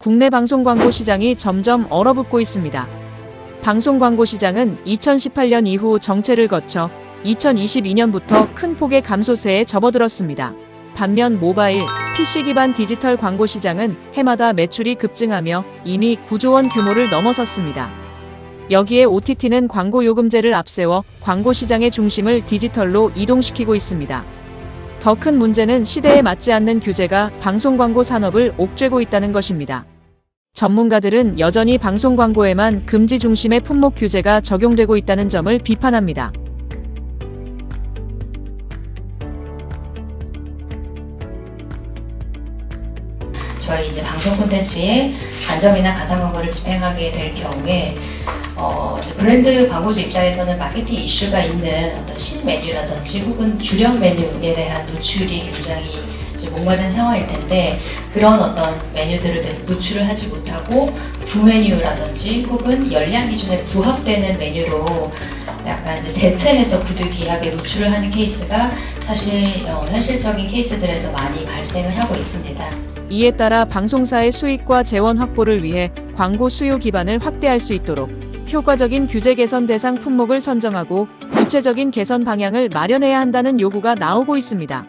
국내 방송 광고 시장이 점점 얼어붙고 있습니다. 방송 광고 시장은 2018년 이후 정체를 거쳐 2022년부터 큰 폭의 감소세에 접어들었습니다. 반면 모바일, PC 기반 디지털 광고 시장은 해마다 매출이 급증하며 이미 9조 원 규모를 넘어섰습니다. 여기에 OTT는 광고 요금제를 앞세워 광고 시장의 중심을 디지털로 이동시키고 있습니다. 더 큰 문제는 시대에 맞지 않는 규제가 방송 광고 산업을 옥죄고 있다는 것입니다. 전문가들은 여전히 방송 광고에만 금지 중심의 품목 규제가 적용되고 있다는 점을 비판합니다. 저희 이제 방송 콘텐츠에 간접이나 가상 광고를 집행하게 될 경우에 어, 브랜드 광고주 입장에서는 마케팅 이슈가 있는 어떤 신메뉴라든지 혹은 주력 메뉴에 대한 노출이 굉장히 목마른 상황일 텐데 그런 어떤 메뉴들을 내- 노출을 하지 못하고 구메뉴라든지 혹은 열량 기준에 부합되는 메뉴로 약간 이제 대체해서 부득이하게 노출을 하는 케이스가 사실 어, 현실적인 케이스들에서 많이 발생을 하고 있습니다. 이에 따라 방송사의 수익과 재원 확보를 위해 광고 수요 기반을 확대할 수 있도록 효과적인 규제 개선 대상 품목을 선정하고 구체적인 개선 방향을 마련해야 한다는 요구가 나오고 있습니다.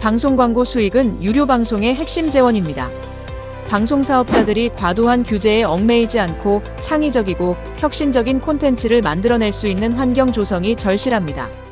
방송 광고 수익은 유료 방송의 핵심 재원입니다. 방송 사업자들이 과도한 규제에 얽매이지 않고 창의적이고 혁신적인 콘텐츠를 만들어낼 수 있는 환경 조성이 절실합니다.